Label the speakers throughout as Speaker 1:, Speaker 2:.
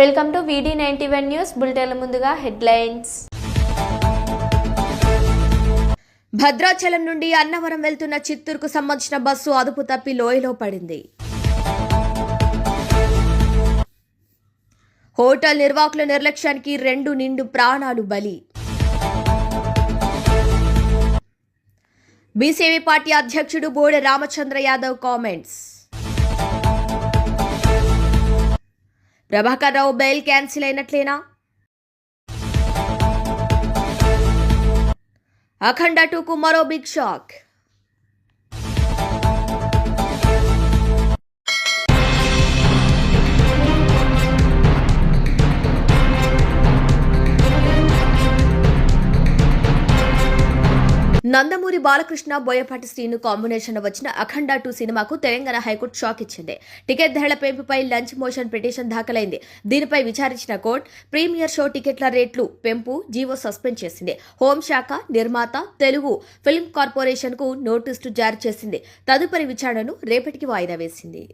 Speaker 1: Welcome to VD ninety one news బులెటిన్ల ముందుగా headlines. Bhadrachalam నుండి అన్నవరం వెళ్తున్న చిత్తూరుకు సంబంధించిన బస్సు అదుపు తప్పి లోయలో పడింది. హోటల్ నిర్వాహకుల నిర్లక్ష్యానికి రెండు నిండు ప్రాణాలు బలి. బీసీవీ పార్టీ అధ్యక్షుడు Bode Ramachandra Yadav comments. Prabhakar Rao bail cancel అయినట్లేనా? Akhanda టూకు మరో big shock. Nandamuri Balakrishna Boyapati Srinu combination వచ్చిన అఖండ టూ సినిమాకు తెలంగాణ హైకోర్టు షాక్ ఇచ్చింది. టికెట్ ధరల పెంపుపై లంచ్ మోషన్ పిటిషన్ దాఖలైంది. దీనిపై విచారించిన కోర్టు ప్రీమియర్ షో టికెట్ల రేట్లు పెంపు జీవో సస్పెండ్ చేసింది. హోంశాఖ నిర్మాత తెలుగు ఫిల్మ్ కార్పొరేషన్కు నోటీసు జారీ చేసింది. తదుపరి విచారణను రేపటికి వాయిదా వేసింది.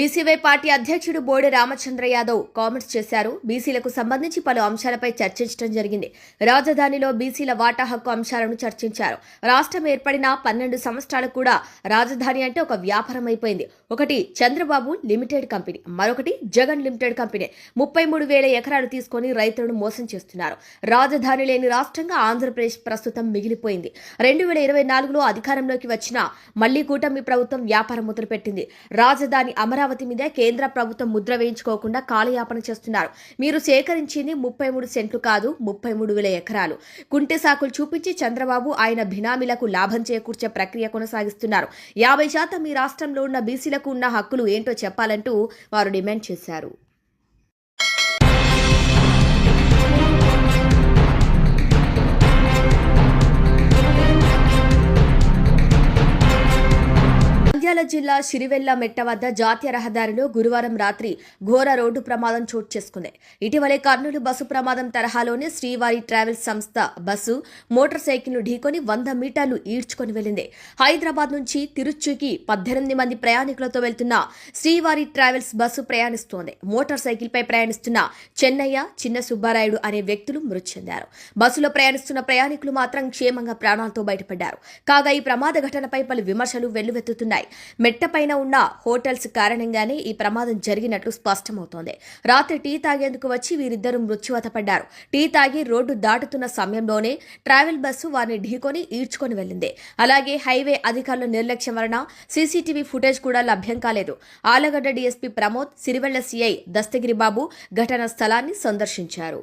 Speaker 1: బీసీవై పార్టీ అధ్యక్షుడు బోడి రామచంద్ర యాదవ్ కామెంట్స్ చేశారు. బీసీలకు సంబంధించి పలు అంశాలపై చర్చించడం జరిగింది. రాజధానిలో బీసీల వాటా హక్కు అంశాలను చర్చించారు. రాష్ట్రం ఏర్పడిన పన్నెండు సంవత్సరాలకు కూడా రాజధాని అంటే ఒక వ్యాపారం అయిపోయింది. ఒకటి చంద్రబాబు లిమిటెడ్ కంపెనీ మరొకటి జగన్ లిమిటెడ్ కంపెనీ. ముప్పై మూడు వేల ఎకరాలు తీసుకొని రైతులను మోసం చేస్తున్నారు. రాజధాని లేని రాష్ట్రంగా ఆంధ్రప్రదేశ్ ప్రస్తుతం మిగిలిపోయింది. రెండు వేల ఇరవై నాలుగులో అధికారంలోకి వచ్చిన మళ్ళీ కూటమి ప్రభుత్వం వ్యాపారం మొదలుపెట్టింది. రాజధాని అమరావతి మీద కేంద్ర ప్రభుత్వం ముద్ర వేయించుకోకుండా కాలయాపన చేస్తున్నారు. మీరు సేకరించింది ముప్పై మూడు సెంట్లు కాదు ముప్పై మూడు వేల ఎకరాలు. కుంటె సాకులు చూపించి చంద్రబాబు ఆయన బినామీలకు లాభం చేకూర్చే ప్రక్రియ కొనసాగిస్తున్నారు. యాభై శాతం మీ రాష్ట్రంలో ఉన్న బీసీలకు ఉన్న హక్కులు ఏంటో చెప్పాలంటూ వారు డిమాండ్ చేశారు. నంద్యాల జిల్లా సిరివెల్ల మెట్ట వద్ద జాతీయ రహదారిలో గురువారం రాత్రి ఘోర రోడ్డు ప్రమాదం చోటు చేసుకుంది. ఇటీవలే కర్నూలు బస్సు ప్రమాదం తరహాలోనే శ్రీవారి ట్రావెల్స్ సంస్థ బస్సు మోటార్ సైకిల్ను ఢీకొని వంద మీటర్లు ఈడ్చుకొని వెళ్ళింది హైదరాబాద్ నుంచి తిరుచుకి పద్దెనిమిది మంది ప్రయాణికులతో వెళ్తున్న శ్రీవారి ట్రావెల్స్ బస్సు ప్రయాణిస్తోంది. మోటార్ సైకిల్పై ప్రయాణిస్తున్న చెన్నయ్య చిన్న సుబ్బారాయుడు అనే వ్యక్తులు మృతి చెందారు. బస్సులో ప్రయాణిస్తున్న ప్రయాణికులు మాత్రం క్షేమంగా ప్రాణాలతో బయటపడ్డారు. కాగా ఈ ప్రమాద ఘటనపై పలు విమర్శలు వెల్లువెత్తుతున్నాయి. మెట్టపైన ఉన్న హోటల్స్ కారణంగానే ఈ ప్రమాదం జరిగినట్లు స్పష్టమవుతోంది. రాత్రి టీ తాగేందుకు వచ్చి వీరిద్దరూ మృత్యువత పడ్డారు. టీ తాగి రోడ్డు దాటుతున్న సమయంలోనే ట్రావెల్ బస్సు వారిని ఢీకొని ఈడ్చుకొని వెళ్ళింది అలాగే హైవే అధికారుల నిర్లక్ష్యం వలన సీసీటీవీ ఫుటేజ్ కూడా లభ్యం కాలేదు. ఆలగడ్డ డీఎస్పీ ప్రమోద్ సిరివెళ్ళ సీఐ దస్తగిరి బాబు ఘటనా స్థలాన్ని సందర్శించారు.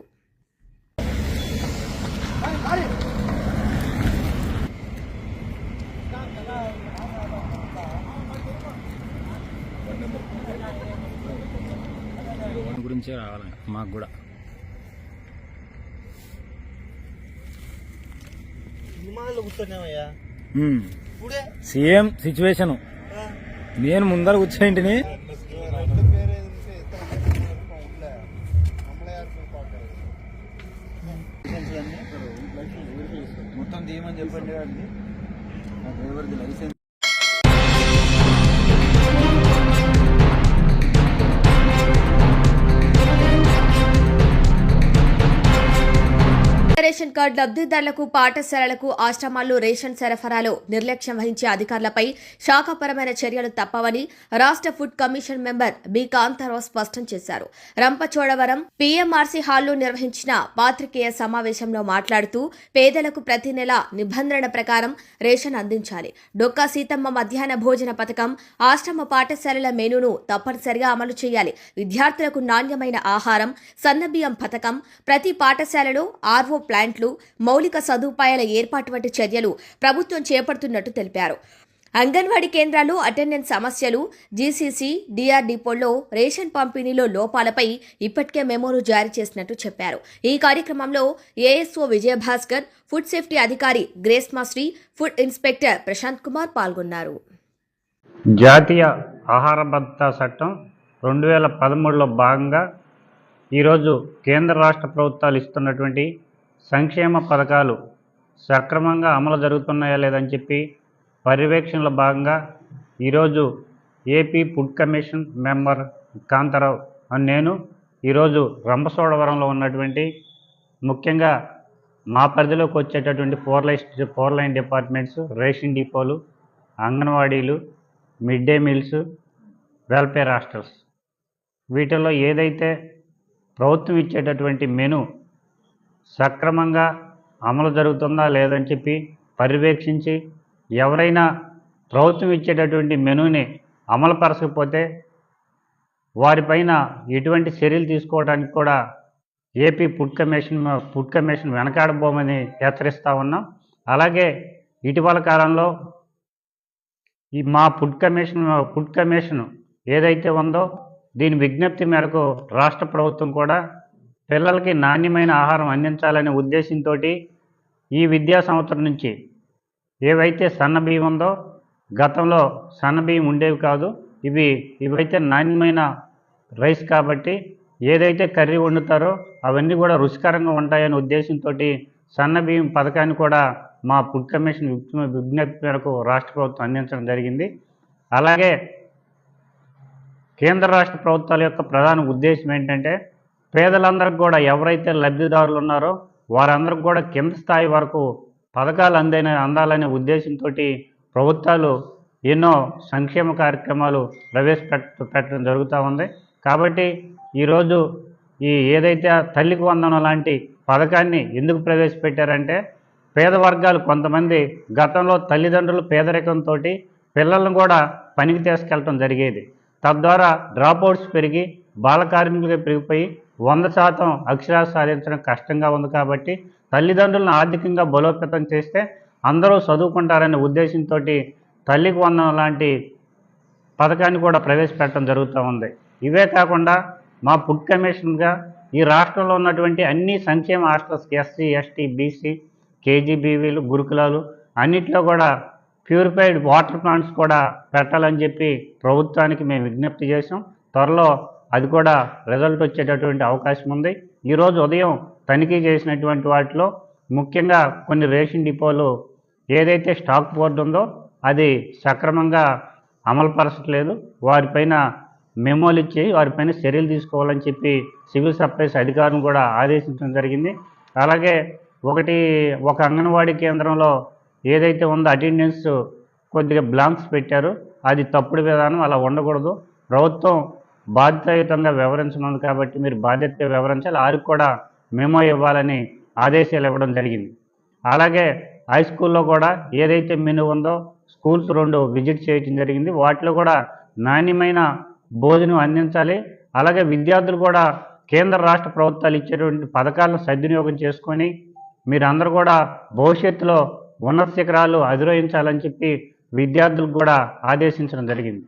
Speaker 2: లోన్ గురించే రావాలి మాకు కూడా. Same situation. నేను ముందర
Speaker 3: అమ్మలయ్యారు మొత్తం తీయమని చెప్పండి డ్రైవర్ది లైసెన్స్
Speaker 1: కార్డు లబ్దిదారులకు పాఠశాలలకు ఆశ్రమాల్లో రేషన్ సరఫరాలో నిర్లక్ష్యం వహించే అధికారులపై శాఖపరమైన చర్యలు తప్పవని రాష్ట్ర food commission member B. Kantharao స్పష్టం చేశారు. రంపచోడవరం పీఎంఆర్సీ హాల్లో నిర్వహించిన పాత్రికేయ సమావేశంలో మాట్లాడుతూ పేదలకు ప్రతి నెల నిబంధనల ప్రకారం రేషన్ అందించాలి. డొక్కా సీతమ్మ మధ్యాహ్న భోజన పథకం ఆశ్రమ పాఠశాలల మెనూను తప్పనిసరిగా అమలు చేయాలి. విద్యార్థులకు నాణ్యమైన ఆహారం సన్నబియ్యం పథకం ప్రతి పాఠశాలలో ఆర్వో ప్లాంట్లు మౌలిక సదుపాయాల ఏర్పాటు వంటి చర్యలు ప్రభుత్వం చేపడుతున్నట్టు తెలిపారు. అంగన్వాడీ కేంద్రాలు అటెండెన్స్ సమస్యలు జీసీసీ డిఆర్ డిపోల్లో రేషన్ పంపిణీలో లోపాలపై ఇప్పటికే మెమోలు జారీ చేసినట్టు చెప్పారు. ఈ కార్యక్రమంలో ఏఎస్ఓ విజయభాస్కర్ ఫుడ్ సేఫ్టీ అధికారి గ్రేస్మాశ్రీ ఫుడ్ ఇన్స్పెక్టర్ ప్రశాంత్ కుమార్ పాల్గొన్నారు.
Speaker 4: జాతీయ ఆహార భద్రతా చట్టం రెండు వేల పదమూడులో భాగంగా ఈరోజు కేంద్ర రాష్ట్ర ప్రభుత్వాలు ఇస్తున్నటువంటి సంక్షేమ పథకాలు సక్రమంగా అమలు జరుగుతున్నాయా లేదని చెప్పి పర్యవేక్షణలో భాగంగా ఈరోజు AP food commission member Kantharao అని నేను ఈరోజు రంపచోడవరంలో ఉన్నటువంటి ముఖ్యంగా మా పరిధిలోకి వచ్చేటటువంటి four line four line departments ration డిపోలు అంగన్వాడీలు mid day meals welfare hostels. వీటిల్లో ఏదైతే ప్రభుత్వం ఇచ్చేటటువంటి మెను సక్రమంగా అమలు జరుగుతుందా లేదని చెప్పి పర్యవేక్షించి ఎవరైనా ప్రభుత్వం ఇచ్చేటటువంటి మెనూని అమలుపరచకపోతే వారిపైన ఎటువంటి చర్యలు తీసుకోవడానికి కూడా AP food commission food commission వెనకాడబోమని హెచ్చరిస్తూ ఉన్నాం. అలాగే ఇటీవల కాలంలో ఈ మా ఫుడ్ కమిషన్ ఫుడ్ కమిషన్ ఏదైతే ఉందో దీని విజ్ఞప్తి మేరకు రాష్ట్ర ప్రభుత్వం కూడా పిల్లలకి నాణ్యమైన ఆహారం అందించాలనే ఉద్దేశంతో ఈ విద్యా సంవత్సరం నుంచి ఏవైతే సన్న బియ్యం ఉందో గతంలో సన్న బియ్యం ఉండేవి కాదు ఇవి ఇవైతే నాణ్యమైన రైస్ కాబట్టి ఏదైతే కర్రీ వండుతారో అవన్నీ కూడా రుచికరంగా ఉంటాయనే ఉద్దేశంతో సన్న బియ్యం పథకాన్ని కూడా మా ఫుడ్ కమిషన్ విజ్ఞప్తి మేరకు రాష్ట్ర ప్రభుత్వం అందించడం జరిగింది. అలాగే కేంద్ర రాష్ట్ర ప్రభుత్వాల యొక్క ప్రధాన ఉద్దేశం ఏంటంటే పేదలందరికీ కూడా ఎవరైతే లబ్ధిదారులు ఉన్నారో వారందరికి కూడా కింద స్థాయి వరకు పథకాలు అందైన అందాలనే ఉద్దేశంతో ప్రభుత్వాలు ఎన్నో సంక్షేమ కార్యక్రమాలు ప్రవేశపెట్ట పెట్టడం జరుగుతూ ఉంది. కాబట్టి ఈరోజు ఈ ఏదైతే తల్లికి వందనం లాంటి పథకాన్ని ఎందుకు ప్రవేశపెట్టారంటే పేద వర్గాలు కొంతమంది గతంలో తల్లిదండ్రులు పేదరికంతో పిల్లలను కూడా పనికి తీసుకెళ్ళటం జరిగేది. తద్వారా డ్రాప్అవుట్స్ పెరిగి బాల కార్మికులుగా పెరిగిపోయి వంద శాతం అక్షరాలు సాధించడం కష్టంగా ఉంది కాబట్టి తల్లిదండ్రులను ఆర్థికంగా బలోపేతం చేస్తే అందరూ చదువుకుంటారనే ఉద్దేశంతో తల్లికి వందనం లాంటి పథకాన్ని కూడా ప్రవేశపెట్టడం జరుగుతూ ఉంది. ఇవే కాకుండా మా ఫుడ్ కమిషన్గా ఈ రాష్ట్రంలో ఉన్నటువంటి అన్ని సంక్షేమ హాస్టల్స్ ఎస్సీ ఎస్టీ బీసీ కేజీబీవీలు గురుకులాలు అన్నిట్లో కూడా ప్యూరిఫైడ్ వాటర్ ప్లాంట్స్ కూడా పెట్టాలని చెప్పి ప్రభుత్వానికి మేము విజ్ఞప్తి చేసాం త్వరలో అది కూడా రిజల్ట్ వచ్చేటటువంటి అవకాశం ఉంది. ఈరోజు ఉదయం తనిఖీ చేసినటువంటి వాటిలో ముఖ్యంగా కొన్ని రేషన్ డిపోలు ఏదైతే స్టాక్ బోర్డు ఉందో అది సక్రమంగా అమలుపరచట్లేదు వారిపైన మెమోలు ఇచ్చి వారిపైన చర్యలు తీసుకోవాలని చెప్పి సివిల్ సప్లైస్ అధికారులను కూడా ఆదేశించడం జరిగింది. అలాగే ఒకటి ఒక అంగన్వాడీ కేంద్రంలో ఏదైతే ఉందో అటెండెన్స్ కొద్దిగా బ్లాంక్స్ పెట్టారు. అది తప్పుడు విధానం అలా ఉండకూడదు. ప్రభుత్వం బాధ్యతాయుతంగా వ్యవహరించనుంది కాబట్టి మీరు బాధ్యత వ్యవహరించాలి. వారికి కూడా మేమో ఇవ్వాలని ఆదేశాలు ఇవ్వడం జరిగింది. అలాగే హై స్కూల్లో కూడా ఏదైతే మెను ఉందో స్కూల్స్ రెండు విజిట్ చేయడం జరిగింది. వాటిలో కూడా నాణ్యమైన భోజనం అందించాలి. అలాగే విద్యార్థులు కూడా కేంద్ర రాష్ట్ర ప్రభుత్వాలు ఇచ్చేటువంటి పథకాలను సద్వినియోగం చేసుకొని మీరందరూ కూడా భవిష్యత్తులో ఉన్నత శిఖరాలు అధిరోహించాలని చెప్పి విద్యార్థులకు కూడా ఆదేశించడం జరిగింది.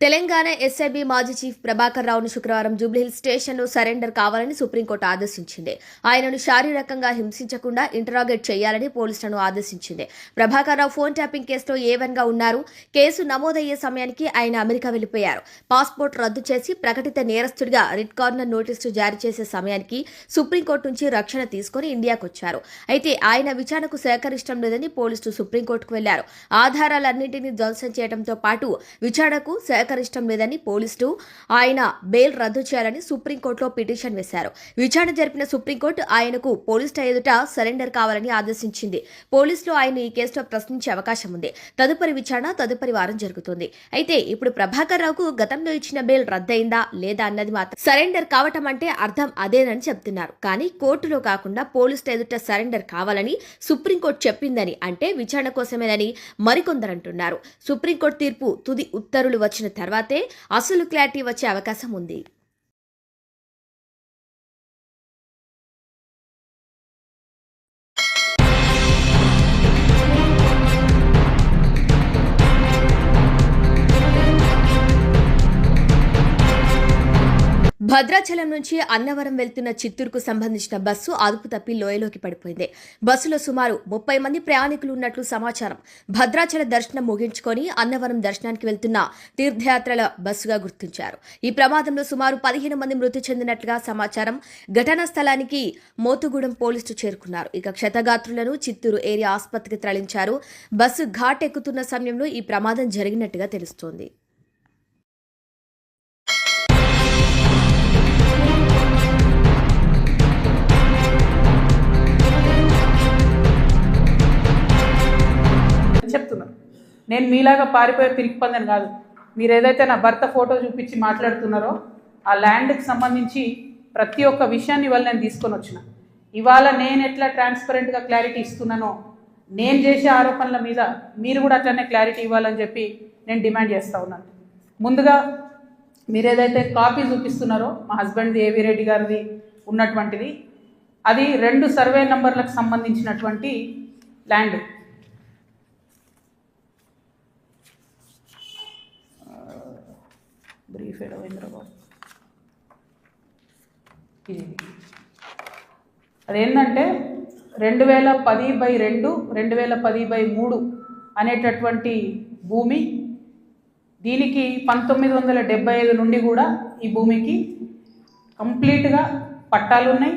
Speaker 1: తెలంగాణ ఎస్ఐబి మాజీ చీఫ్ ప్రభాకర్ రావును శుక్రవారం జూబ్లీహిల్ స్టేషన్ను సరెండర్ కావాలని సుప్రీంకోర్టు ఆదేశించింది. ఆయనను శారీరకంగా హింసించకుండా ఇంటరాగేట్ చేయాలని పోలీసులను ఆదేశించింది. ప్రభాకర్ రావు ఫోన్ ట్యాపింగ్ కేసులో ఏవన్గా ఉన్నారు. కేసు నమోదయ్యే సమయానికి ఆయన అమెరికా వెళ్ళిపోయారు పాస్పోర్ట్ రద్దు చేసి ప్రకటిత నేరస్తుడిగా రెడ్ కార్నర్ నోటీసు జారీ చేసే సమయానికి సుప్రీంకోర్టు నుంచి రక్షణ తీసుకుని ఇండియాకు వచ్చారు అయితే ఆయన విచారణకు సహకరించడం లేదని పోలీసులు సుప్రీంకోర్టుకు వెళ్ళారు ఆధారాలన్నింటినీ ధ్వంసం చేయడంతో పాటు విచారణకు సహకరించడం లేదని పోలీసులు ఆయన బెయిల్ రద్దు చేయాలని సుప్రీంకోర్టులో పిటిషన్ వేశారు. విచారణ జరిపిన సుప్రీంకోర్టు ఆయనకు పోలీసుల ఎదుట సరెండర్ కావాలని ఆదేశించింది. పోలీసులు ఆయన ఈ కేసులో ప్రశ్నించే అవకాశం ఉంది. తదుపరి విచారణ తదుపరి వారం జరుగుతుంది. అయితే ఇప్పుడు ప్రభాకర్ రావుకు గతంలో ఇచ్చిన బెయిల్ రద్దయిందా లేదా అన్నది మాత్రం సరెండర్ కావటం అంటే అర్థం అదేనని చెప్తున్నారు. కానీ కోర్టులో కాకుండా పోలీసుల ఎదుట సరెండర్ కావాలని సుప్రీంకోర్టు చెప్పిందని అంటే విచారణ కోసమేనని మరికొందరంటున్నారు సుప్రీంకోర్టు తీర్పు తుది ఉత్తర్వులు వచ్చిన తర్వాతే అసలు క్లారిటీ వచ్చే అవకాశం ఉంది. భద్రాచలం నుంచి అన్నవరం వెళ్తున్న చిత్తూరుకు సంబంధించిన బస్సు అదుపు తప్పి లోయలోకి పడిపోయింది. బస్సులో సుమారు ముప్పై మంది ప్రయాణికులు ఉన్నట్లు సమాచారం. భద్రాచల దర్శనం ముగించుకొని అన్నవరం దర్శనానికి వెళ్తున్న తీర్థయాత్రల బస్సుగా గుర్తించారు. ఈ ప్రమాదంలో సుమారు పదిహేను మంది మృతి చెందినట్లుగా సమాచారం. ఘటనా స్థలానికి మోతుగూడెం పోలీసులు చేరుకున్నారు. ఇక క్షతగాత్రులను చిత్తూరు ఏరియా ఆసుపత్రికి తరలించారు. బస్సు ఘాట్ ఎక్కుతున్న సమయంలో ఈ ప్రమాదం జరిగినట్టుగా తెలుస్తోంది.
Speaker 5: నేను మీలాగా పారిపోయే పిరికిపందని కాదు. మీరు ఏదైతే నా భర్త ఫోటో చూపించి మాట్లాడుతున్నారో ఆ ల్యాండ్కి సంబంధించి ప్రతి ఒక్క విషయాన్ని ఇవాళ నేను తీసుకొని వచ్చిన. ఇవాళ నేను ఎట్లా ట్రాన్స్పరెంట్గా క్లారిటీ ఇస్తున్నానో నేను చేసే ఆరోపణల మీద మీరు కూడా అట్లనే క్లారిటీ ఇవ్వాలని చెప్పి నేను డిమాండ్ చేస్తూ ఉన్నాను. ముందుగా మీరు ఏదైతే కాపీ చూపిస్తున్నారో మా హస్బెండ్ది ఏవి రెడ్డి గారిది ఉన్నటువంటిది అది రెండు సర్వే నంబర్లకు సంబంధించినటువంటి ల్యాండ్. బ్రీఫ్ రవీంద్రబాబు ఇది. అదేంటంటే రెండు వేల పది బై రెండు రెండు వేల పది బై మూడు అనేటటువంటి భూమి దీనికి పంతొమ్మిది వందల డెబ్బై ఐదు నుండి కూడా ఈ భూమికి కంప్లీట్గా పట్టాలు ఉన్నాయి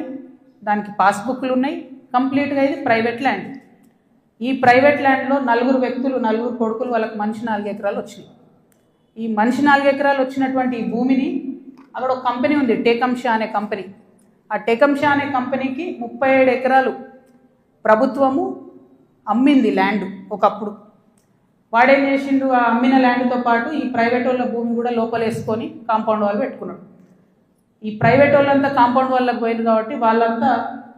Speaker 5: దానికి పాస్బుక్లు ఉన్నాయి కంప్లీట్గా ఇది ప్రైవేట్ ల్యాండ్. ఈ ప్రైవేట్ ల్యాండ్లో నలుగురు వ్యక్తులు నలుగురు కొడుకులు వాళ్ళకి మనిషి నాలుగు ఎకరాలు వచ్చినాయి. ఈ మనిషి నాలుగు ఎకరాలు వచ్చినటువంటి ఈ భూమిని అక్కడ ఒక కంపెనీ ఉంది టేకంషా అనే కంపెనీ. ఆ టేకంషా అనే కంపెనీకి ముప్పై ఏడు ఎకరాలు ప్రభుత్వము అమ్మింది ల్యాండ్ ఒకప్పుడు. వాడేం చేసిండు ఆ అమ్మిన ల్యాండ్తో పాటు ఈ ప్రైవేట్ వాళ్ళ భూమి కూడా లోపలేసుకొని కాంపౌండ్ వాళ్ళు పెట్టుకున్నాడు. ఈ ప్రైవేట్ వాళ్ళంతా కాంపౌండ్ వాళ్ళకి పోయింది కాబట్టి వాళ్ళంతా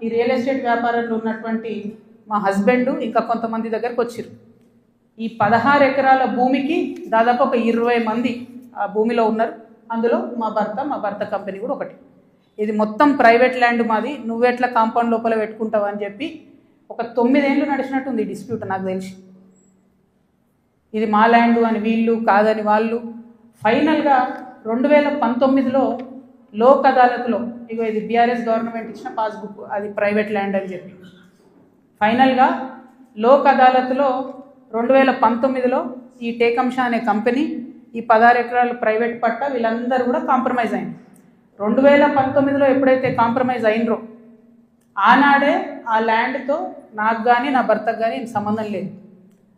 Speaker 5: ఈ రియల్ ఎస్టేట్ వ్యాపారంలో ఉన్నటువంటి మా హస్బెండ్ ఇంకా కొంతమంది దగ్గరకు వచ్చారు ఈ పదహారు ఎకరాల భూమికి దాదాపు ఒక ఇరవై మంది ఆ భూమిలో ఉన్నారు. అందులో మా భర్త మా భర్త కంపెనీ కూడా ఒకటి. ఇది మొత్తం ప్రైవేట్ ల్యాండ్ మాది. నువ్వెట్లా కాంపౌండ్ లోపల పెట్టుకుంటావు అని చెప్పి ఒక తొమ్మిదేళ్ళు నడిచినట్టుంది ఈ డిస్ప్యూట్ నాకు తెలిసి. ఇది మా ల్యాండ్ అని వీళ్ళు కాదని వాళ్ళు. ఫైనల్గా రెండు వేల పంతొమ్మిదిలో లోక్ అదాలత్లో ఇగో ఇది బీఆర్ఎస్ గవర్నమెంట్ ఇచ్చిన పాస్బుక్ అది ప్రైవేట్ ల్యాండ్ అని చెప్పి. ఫైనల్గా లోక్ అదాలత్లో రెండు వేల పంతొమ్మిదిలో ఈ టేకంషా అనే కంపెనీ ఈ పదహారు ఎకరాల ప్రైవేట్ పట్ట వీళ్ళందరూ కూడా కాంప్రమైజ్ అయింది. రెండు వేల పంతొమ్మిదిలో ఎప్పుడైతే కాంప్రమైజ్ అయినరో ఆనాడే ఆ ల్యాండ్తో నాకు కానీ నా భర్తకు కానీ సంబంధం లేదు.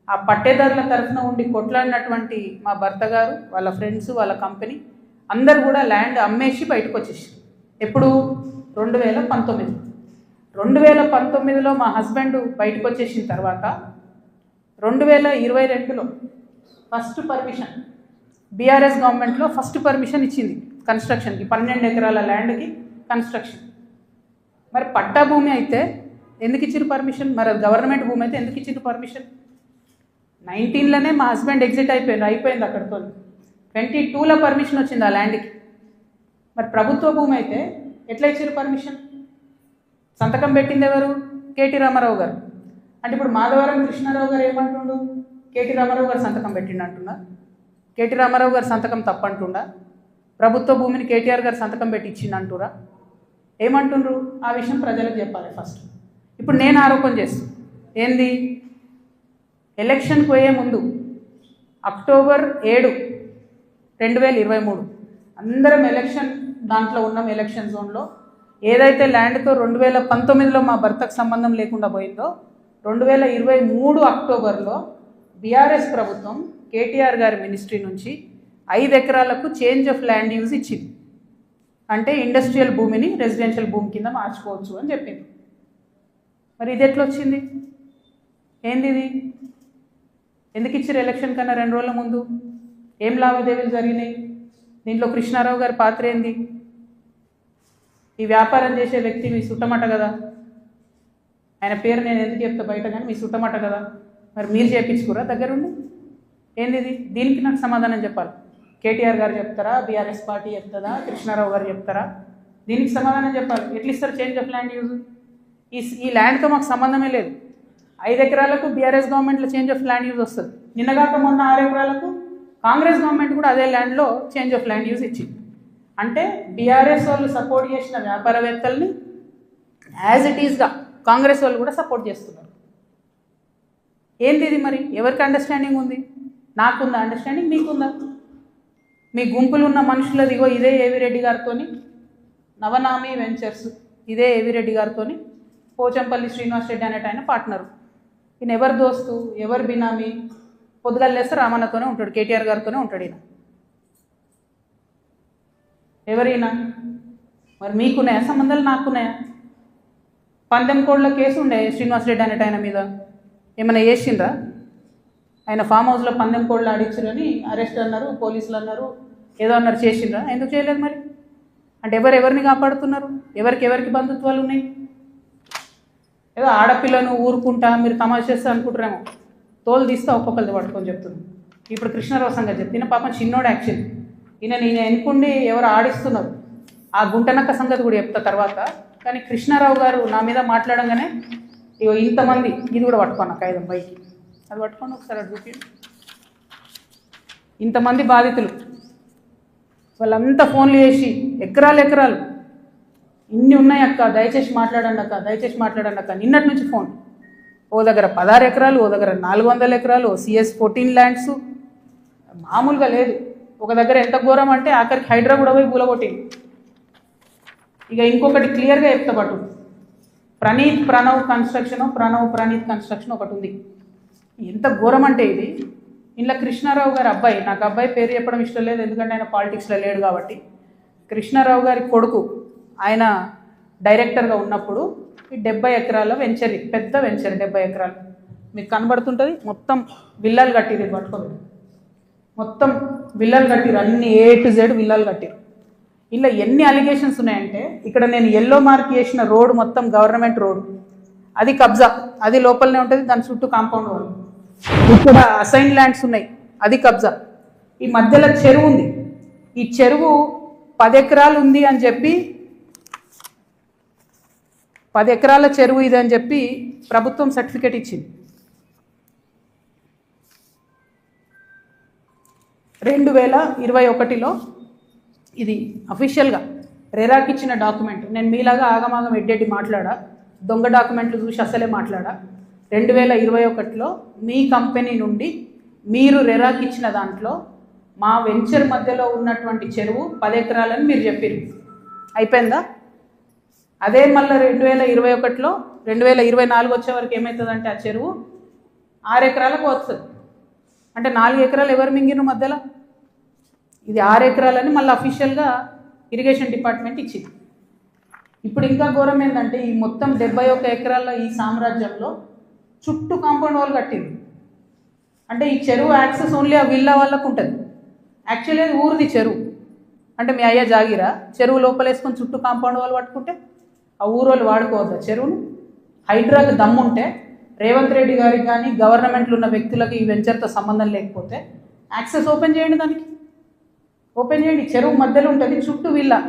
Speaker 5: ఆ పట్టేదారుల తరఫున ఉండి కొట్లాడినటువంటి మా భర్త గారు వాళ్ళ ఫ్రెండ్స్ వాళ్ళ కంపెనీ అందరు కూడా ల్యాండ్ అమ్మేసి బయటకు వచ్చేసారు ఎప్పుడు? రెండు వేల పంతొమ్మిది. రెండు వేల పంతొమ్మిదిలో మా హస్బెండ్ బయటకు వచ్చేసిన తర్వాత రెండు వేల ఇరవై రెండులో ఫస్ట్ పర్మిషన్ బీఆర్ఎస్ గవర్నమెంట్లో ఫస్ట్ పర్మిషన్ ఇచ్చింది కన్స్ట్రక్షన్కి పన్నెండు ఎకరాల ల్యాండ్కి కన్స్ట్రక్షన్ మరి పట్టా భూమి అయితే ఎందుకు ఇచ్చిన పర్మిషన్ మరి గవర్నమెంట్ భూమి అయితే ఎందుకు ఇచ్చిన పర్మిషన్ నైన్టీన్లోనే మా హస్బెండ్ ఎగ్జిట్ అయిపోయింది అయిపోయింది అక్కడితో. ట్వంటీ టూలో పర్మిషన్ వచ్చింది ఆ ల్యాండ్కి మరి ప్రభుత్వ భూమి అయితే ఎట్లా ఇచ్చారు పర్మిషన్ సంతకం పెట్టింది ఎవరు? కేటీ రామారావు గారు. అంటే ఇప్పుడు మాధవరం కృష్ణారావు గారు ఏమంటుండు? కేటీ రామారావు గారు సంతకం పెట్టిండు అంటున్నా కేటీ రామారావు గారు సంతకం తప్పంటుండా? ప్రభుత్వ భూమిని కేటీఆర్ గారు సంతకం పెట్టి ఇచ్చిండు అంటురా ఏమంటుండ్రు? ఆ విషయం ప్రజలకు చెప్పాలి ఫస్ట్. ఇప్పుడు నేను ఆరోపణ చేస్తాను ఏంది? ఎలక్షన్కి పోయే ముందు అక్టోబర్ ఏడు రెండు వేల ఇరవై మూడు అందరం ఎలక్షన్ దాంట్లో ఉన్నాం ఎలక్షన్ జోన్లో. ఏదైతే ల్యాండ్తో రెండు వేల పంతొమ్మిదిలో మా భర్తకు సంబంధం లేకుండా పోయిందో రెండు వేల ఇరవై మూడు అక్టోబర్లో బీఆర్ఎస్ ప్రభుత్వం కేటీఆర్ గారి మినిస్ట్రీ నుంచి ఐదు ఎకరాలకు చేంజ్ ఆఫ్ ల్యాండ్ యూజ్ ఇచ్చింది. అంటే ఇండస్ట్రియల్ భూమిని రెసిడెన్షియల్ భూమి కింద మార్చుకోవచ్చు అని చెప్పింది. మరి ఇది ఎట్లా వచ్చింది? ఏంది ఇది? ఎందుకు ఇచ్చారు ఎలక్షన్ కన్నా రెండు రోజుల ముందు? ఏం లావాదేవీలు జరిగినాయి? దీంట్లో కృష్ణారావు గారి పాత్ర ఏంది? ఈ వ్యాపారం చేసే వ్యక్తి మీ సుట్టమట కదా? ఆయన పేరు నేను ఎందుకు చెప్తా బయట కానీ మీ సుట్టమట కదా. మరి మీరు చేయించుకురా దగ్గరుండి? ఏంది ఇది దీనికి నాకు సమాధానం చెప్పాలి. కేటీఆర్ గారు చెప్తారా? బీఆర్ఎస్ పార్టీ చెప్తుందా? కృష్ణారావు గారు చెప్తారా? దీనికి సమాధానం చెప్పాలి. ఎట్లా ఇస్తారు చేంజ్ ఆఫ్ ల్యాండ్ యూజ్? ఈ ఈ ల్యాండ్తో మాకు సంబంధమే లేదు. ఐదు ఎకరాలకు బీఆర్ఎస్ గవర్నమెంట్లో చేంజ్ ఆఫ్ ల్యాండ్ యూజ్ వస్తుంది. నిన్నగాక మొన్న ఆరు ఎకరాలకు కాంగ్రెస్ గవర్నమెంట్ కూడా అదే ల్యాండ్లో చేంజ్ ఆఫ్ ల్యాండ్ యూజ్ ఇచ్చింది. అంటే బీఆర్ఎస్ వాళ్ళు సపోర్ట్ చేసిన వ్యాపారవేత్తల్ని యాజ్ ఇట్ ఈస్గా కాంగ్రెస్ వాళ్ళు కూడా సపోర్ట్ చేస్తున్నారు. ఏంది ఇది మరి? ఎవరికి అండర్స్టాండింగ్ ఉంది? నాకుందా అండర్స్టాండింగ్ మీకుందా? మీ గుంపులు ఉన్న మనుషులది ఇగో ఇదే ఏవిరెడ్డి గారితోని నవనామి వెంచర్స్ ఇదే ఏవిరెడ్డి గారితోని పోచంపల్లి శ్రీనివాస్ రెడ్డి అనేట ఆయన పార్ట్నరు ఈయన ఎవరు దోస్తు? ఎవరు బినామీ? పొద్దుగాలు లేస్తే రామన్నతోనే ఉంటాడు కేటీఆర్ గారితోనే ఉంటాడు ఈయన. ఎవరైనా మరి మీకున్నాయా? సంబంధాలు నాకున్నాయా? పందెం కోడ్ల కేసు ఉండే శ్రీనివాస్ రెడ్డి అనేట ఆయన మీద. ఏమైనా చేసిండ్రా ఆయన ఫామ్ హౌస్లో పందెం కోడ్లు ఆడించారని అరెస్ట్ అన్నారు పోలీసులు అన్నారు ఏదో అన్నారు చేసిండ్రా? ఎందుకు చేయలేదు మరి? అంటే ఎవరు ఎవరిని కాపాడుతున్నారు? ఎవరికి ఎవరికి బంధుత్వాలు ఉన్నాయి? ఏదో ఆడపిల్లను ఊరుకుంటా మీరు తమాషా చేస్తా అనుకుంటారేమో తోలు తీస్తా ఒక్కొక్కరిది పట్టుకొని చెప్తున్నాను ఇప్పుడు కృష్ణారావు సంగతి చెప్తున్న పాపం చిన్నోడు యాక్షన్. ఈయన నేను ఎన్నుకుండి ఎవరు ఆడిస్తున్నారు? ఆ గుంటనక్క సంగతి కూడా చెప్తా తర్వాత. కానీ కృష్ణారావు గారు నా మీద మాట్లాడంగానే ఇగో ఇంతమంది ఇది కూడా పట్టుకోను కాగితం పైకి. అది పట్టుకోండి ఒకసారి అది చూపించండి ఇంతమంది బాధితులు వాళ్ళంతా ఫోన్లు చేసి ఎకరాలు ఎకరాలు ఇన్ని ఉన్నాయి అక్క దయచేసి మాట్లాడండి అక్క దయచేసి మాట్లాడండి అక్క. నిన్నటి నుంచి ఫోన్. ఓ దగ్గర పదహారు ఎకరాలు ఓ దగ్గర నాలుగు వందల ఎకరాలు ఓ సిఎస్ ఫోర్టీన్ ల్యాండ్స్. మామూలుగా లేదు. ఒక దగ్గర ఎంత ఘోరం అంటే ఆఖరికి హైడ్రా కూడా పోయి కూలగొట్టింది ఇక ఇంకొకటి క్లియర్గా చెప్తా పట్టు ప్రణీత్ ప్రణవ్ కన్స్ట్రక్షన్ ప్రణవ్ ప్రణీత్ కన్స్ట్రక్షన్ ఒకటి ఉంది. ఎంత ఘోరం అంటే ఇది. ఇంట్లో కృష్ణారావు గారి అబ్బాయి నాకు అబ్బాయి పేరు చెప్పడం ఇష్టం లేదు ఎందుకంటే ఆయన పాలిటిక్స్లో లేడు కాబట్టి. కృష్ణారావు గారి కొడుకు ఆయన డైరెక్టర్గా ఉన్నప్పుడు ఈ డెబ్బై ఎకరాల వెంచరీ పెద్ద వెంచరీ డెబ్బై ఎకరాలు. మీకు కనబడుతుంటుంది మొత్తం విల్లాలు కట్టిరు పట్టుకోలేదు మొత్తం విల్లాలు కట్టిరు అన్ని ఏ టు జెడ్ విల్లాలు కట్టిరు ఇలా ఎన్ని అలిగేషన్స్ ఉన్నాయంటే ఇక్కడ నేను ఎల్లో మార్క్ చేసిన రోడ్ మొత్తం గవర్నమెంట్ రోడ్ అది కబ్జా. అది లోపలనే ఉంటుంది దాని చుట్టూ కాంపౌండ్ వాళ్ళు ఇక్కడ అసైన్ ల్యాండ్స్ ఉన్నాయి అది కబ్జా. ఈ మధ్యలో చెరువు ఉంది. ఈ చెరువు పది ఎకరాలు ఉంది అని చెప్పి పది ఎకరాల చెరువు ఇది అని చెప్పి ప్రభుత్వం సర్టిఫికేట్ ఇచ్చింది. రెండు వేల ఇరవై ఒకటిలో ఇది అఫీషియల్గా రెరాకి ఇచ్చిన డాక్యుమెంట్ నేను మీలాగా ఆగమాగం ఎడ్డెడ్డి మాట్లాడా? దొంగ డాక్యుమెంట్లు చూసి అసలే మాట్లాడా? రెండు వేల ఇరవై ఒకటిలో మీ కంపెనీ నుండి మీరు రెరాకి ఇచ్చిన దాంట్లో మా వెంచర్ మధ్యలో ఉన్నటువంటి చెరువు పది ఎకరాలని మీరు చెప్పారు అయిపోయిందా? అదే మళ్ళీ రెండు వేల ఇరవై ఒకటిలో రెండు వేల ఇరవై నాలుగు వచ్చే వరకు ఏమవుతుందంటే ఆ చెరువు ఆరు ఎకరాలకు వస్తుంది అంటే నాలుగు ఎకరాలు ఎవరు మింగిరు మధ్యలో? ఇది ఆరు ఎకరాలని మళ్ళీ అఫీషియల్గా ఇరిగేషన్ డిపార్ట్మెంట్ ఇచ్చింది. ఇప్పుడు ఇంకా ఘోరం ఏంటంటే ఈ మొత్తం డెబ్బై ఒక్క ఎకరాల ఈ సామ్రాజ్యంలో చుట్టూ కాంపౌండ్ వాల్ కట్టింది. అంటే ఈ చెరువు యాక్సెస్ ఓన్లీ ఆ విల్లా వాళ్ళకు ఉంటుంది. యాక్చువల్లీ అది ఊరిది చెరువు. అంటే మీ అయ్య జాగిరా చెరువు లోపలేసుకొని చుట్టూ కాంపౌండ్ వాళ్ళు పట్టుకుంటే ఆ ఊరోళ్ళు వాడుకోవద్దా చెరువును. హైడ్రాకి దమ్ముంటే రేవంత్ రెడ్డి గారికి కానీ గవర్నమెంట్లో ఉన్న వ్యక్తులకి ఈ వెంచర్తో సంబంధం లేకపోతే యాక్సెస్ ఓపెన్ చేయండి దానికి. ఓపెన్ చేయండి. చెరువు మధ్యలో ఉంటుంది చుట్టూ విల్లా.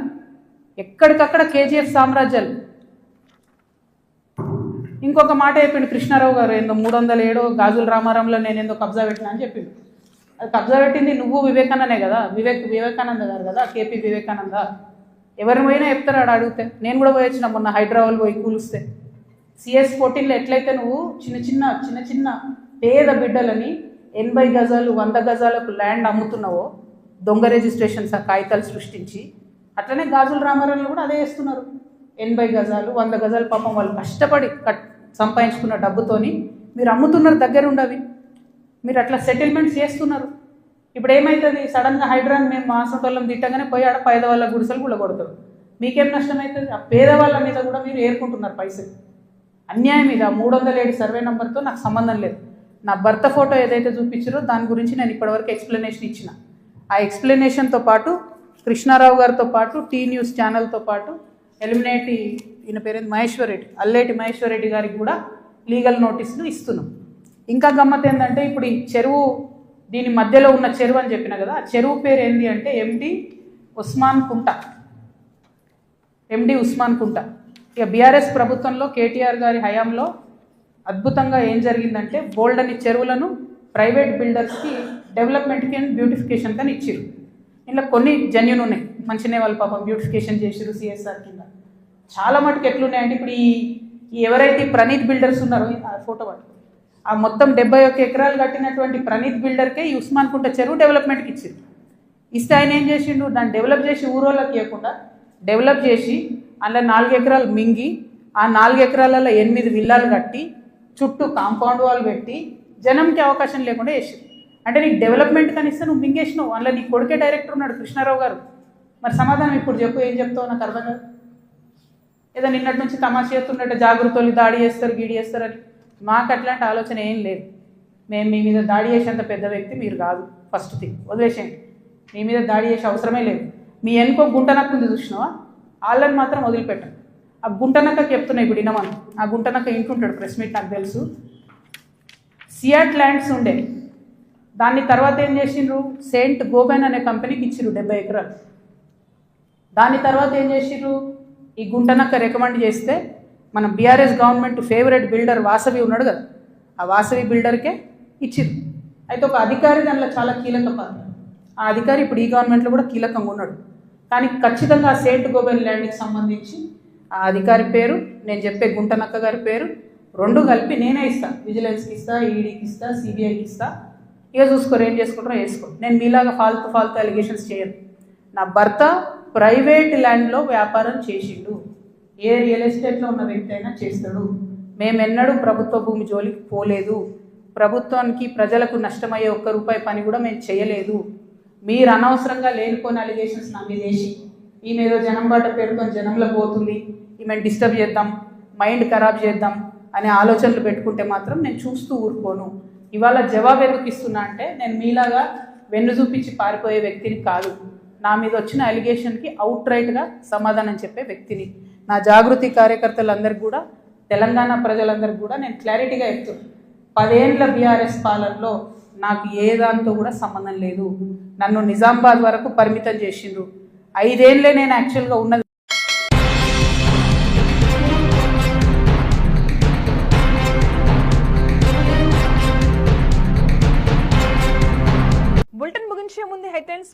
Speaker 5: ఎక్కడికక్కడ కేజీఎఫ్ సామ్రాజ్యాలు. ఇంకొక మాట చెప్పిండు కృష్ణారావు గారు ఏందో మూడు వందల ఏడో గాజుల రామారంలో నేను ఏందో కబ్జా పెట్టినా అని చెప్పిండు. అది కబ్జా పెట్టింది నువ్వు వివేకానందనే కదా? వివేక్ వివేకానంద గారు కదా? కేపీ వివేకానంద? ఎవరి పోయినా చెప్తారు ఆడ అడిగితే. నేను కూడా పోయి వచ్చిన మొన్న హైదరాబాద్ పోయి కూలిస్తే. సిఎస్ ఫోర్టీన్లో ఎట్లయితే నువ్వు చిన్న చిన్న చిన్న చిన్న పేద బిడ్డలని ఎనభై గజాలు వంద గజాలకు ల్యాండ్ అమ్ముతున్నావో దొంగ రిజిస్ట్రేషన్స్ ఆ కాగితాలు సృష్టించి అట్లనే గాజుల రామారావులు కూడా అదే వేస్తున్నారు ఎనభై గజాలు వంద గజాలు పాపం వాళ్ళు కష్టపడి కట్ సంపాదించుకున్న డబ్బుతోని మీరు అమ్ముతున్నారు దగ్గర ఉండవి మీరు అట్లా సెటిల్మెంట్స్ చేస్తున్నారు. ఇప్పుడు ఏమవుతుంది సడన్గా హైడ్రాన్ మేము మాసంటోళ్ళం తిట్టగానే పోయి ఆడ పేదవాళ్ళ గుడిసెలు కూడా కొడతారు మీకేం నష్టం అవుతుంది ఆ పేదవాళ్ళ మీద కూడా మీరు ఏరుకుంటున్నారు పైసలు. అన్యాయం ఇది. ఆ మూడు వందల ఏడు సర్వే నెంబర్తో నాకు సంబంధం లేదు. నా భర్త ఫోటో ఏదైతే చూపించారో దాని గురించి నేను ఇప్పటివరకు ఎక్స్ప్లెనేషన్ ఇచ్చిన. ఆ ఎక్స్ప్లెనేషన్తో పాటు కృష్ణారావు గారితో పాటు టీ న్యూస్ ఛానల్తో పాటు ఎలిమినేటి ఈయన పేరేంది? మహేశ్వర్ రెడ్డి అల్లేటి మహేశ్వర్ రెడ్డి గారికి కూడా లీగల్ నోటీసులు ఇస్తున్నాం. ఇంకా గమ్మత్ ఏంటంటే ఇప్పుడు ఈ చెరువు దీని మధ్యలో ఉన్న చెరువు అని చెప్పిన కదా ఆ చెరువు పేరు ఏంటి అంటే ఎండి ఉస్మాన్ కుంట. ఎండి ఉస్మాన్ కుంట. ఇక బీఆర్ఎస్ ప్రభుత్వంలో కేటీఆర్ గారి హయాంలో అద్భుతంగా ఏం జరిగిందంటే బోల్డ్ అని చెరువులను ప్రైవేట్ బిల్డర్స్కి డెవలప్మెంట్కి కింద బ్యూటిఫికేషన్ కానీ ఇచ్చారు ఇలా కొన్ని జెన్యున్ ఉన్నాయి. మంచినే వాళ్ళు పాపం బ్యూటిఫికేషన్ చేసిరు సిఎస్ఆర్ కింద. చాలా మటుకు ఎట్లున్నాయంటే ఇప్పుడు ఈ ఎవరైతే ప్రణీత్ బిల్డర్స్ ఉన్నారో ఆ ఫోటో పట్టుకో. ఆ మొత్తం డెబ్బై ఒక్క ఎకరాలు కట్టినటువంటి ప్రణీత్ బిల్డర్కే ఈ ఉస్మాన్ కుంట చెరువు డెవలప్మెంట్కి ఇచ్చింది ఇస్తే ఆయన ఏం చేసిండు? దాన్ని డెవలప్ చేసి ఊరోళ్ళకి ఇవ్వకుండా డెవలప్ చేసి అందులో నాలుగు ఎకరాలు మింగి ఆ నాలుగు ఎకరాలలో ఎనిమిది విల్లాలు కట్టి చుట్టూ కాంపౌండ్ వాల్ పెట్టి జనంకి అవకాశం లేకుండా వేసింది అంటే నీకు డెవలప్మెంట్ కనిస్తే నువ్వు మింగేసినావు. అందులో నీ కొడుకే డైరెక్టర్ ఉన్నాడు కృష్ణారావు గారు. మరి సమాధానం ఇప్పుడు చెప్పు ఏం చెప్తావు? నాకు అర్థం కాదు. ఏదో నిన్నటి నుంచి తమాషా చేస్తుండట జాగ్రత్తలు దాడి చేస్తారు గీడి చేస్తారు అని. మాకు అట్లాంటి ఆలోచన ఏం లేదు. మేము మీ మీద దాడి చేసేంత పెద్ద వ్యక్తి మీరు కాదు. ఫస్ట్ థింగ్ వదిలేసేయండి. మీ మీద దాడి చేసే అవసరమే లేదు. మీ వెనుకో గుంటనక్క ఉంది చూసినావా? వాళ్ళని మాత్రం వదిలిపెట్టండి ఆ గుంటనక్క చెప్తున్నాయి చెప్తున్నా ఇప్పుడు వినమని. ఆ గుంటనక్క ఇంటుంటాడు ప్రెస్ మీట్ నాకు తెలుసు. సియాట్ ల్యాండ్స్ ఉండే. దాన్ని తర్వాత ఏం చేసిండ్రు? సెయింట్ గోబెన్ అనే కంపెనీకి ఇచ్చిర్రు డెబ్బై ఎకరాలు. దాని తర్వాత ఏం చేసిర్రు ఈ గుంటనక్క రికమెండ్ చేస్తే మన BRS government favourite builder Vasavi ఉన్నాడు కదా ఆ వాసవి బిల్డర్కే ఇచ్చిర్రు. అయితే ఒక అధికారి దానిలో చాలా కీలక పాత్ర. ఆ అధికారి ఇప్పుడు ఈ గవర్నమెంట్లో కూడా కీలకంగా ఉన్నాడు. కానీ ఖచ్చితంగా ఆ సెయింట్ గోబెన్ ల్యాండ్కి సంబంధించి ఆ అధికారి పేరు నేను చెప్పే గుంటనక్క గారి పేరు రెండు కలిపి నేనే ఇస్తాను విజిలెన్స్కి ఇస్తా ఈడీకి ఇస్తా సిబిఐకి ఇస్తా. ఇక చూసుకోరు ఏం చేసుకుంటారో వేసుకో నేను మీలాగా ఫాల్తు ఫాల్తు అలిగేషన్స్ చేయను. నా భర్త ప్రైవేట్ ల్యాండ్లో వ్యాపారం చేసిండు. ఏ రియల్ ఎస్టేట్లో ఉన్న వ్యక్తి అయినా చేస్తాడు. మేమెన్నడూ ప్రభుత్వ భూమి జోలికి పోలేదు. ప్రభుత్వానికి ప్రజలకు నష్టమయ్యే ఒక్క రూపాయి పని కూడా మేము చేయలేదు. మీరు అనవసరంగా లేనిపోయిన అలిగేషన్స్ నా మీద వేసి ఈమె ఏదో జనం బాట పేరుతో జనంలో పోతుంది. ఈమె డిస్టర్బ్ చేద్దాం మైండ్ ఖరాబ్ చేద్దాం అనే ఆలోచనలు పెట్టుకుంటే మాత్రం నేను చూస్తూ ఊరుకోను. ఇవాళ జవాబు ఎందుకు ఇస్తున్నా అంటే నేను మీలాగా వెన్ను చూపించి పారిపోయే వ్యక్తిని కాదు. నా మీద వచ్చిన అలిగేషన్కి అవుట్ రైట్గా సమాధానం చెప్పే వ్యక్తిని. నా జాగృతి కార్యకర్తలందరికీ కూడా తెలంగాణ ప్రజలందరికీ కూడా నేను క్లారిటీగా చెప్తున్నాను పదేండ్ల బీఆర్ఎస్ పాలనలో నాకు ఏ దాంతో కూడా సంబంధం లేదు. నన్ను నిజామాబాద్ వరకు పరిమితం చేసిండ్రు. ఐదేళ్ళే నేను యాక్చువల్గా ఉన్నది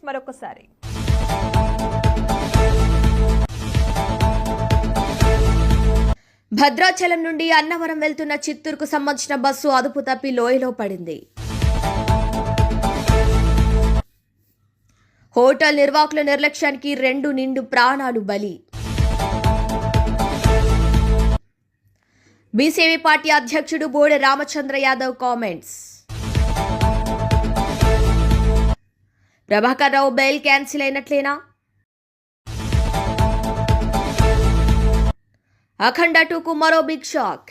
Speaker 6: మరొకసారి.
Speaker 1: భద్రాచలం నుండి అన్నవరం వెళ్తున్న చిత్తూరుకు సంబంధించిన బస్సు అదుపు తప్పి లోయలో పడింది. హోటల్ నిర్వాహకుల నిర్లక్ష్యానికి రెండు నిండు ప్రాణాలు బలి. బీసీవీ పార్టీ అధ్యక్షుడు Bode Ramachandra Yadav comments. Prabhakar Rao bail cancel అయినట్లేనా? Akhanda టూకు మరో బిగ్ షాక్.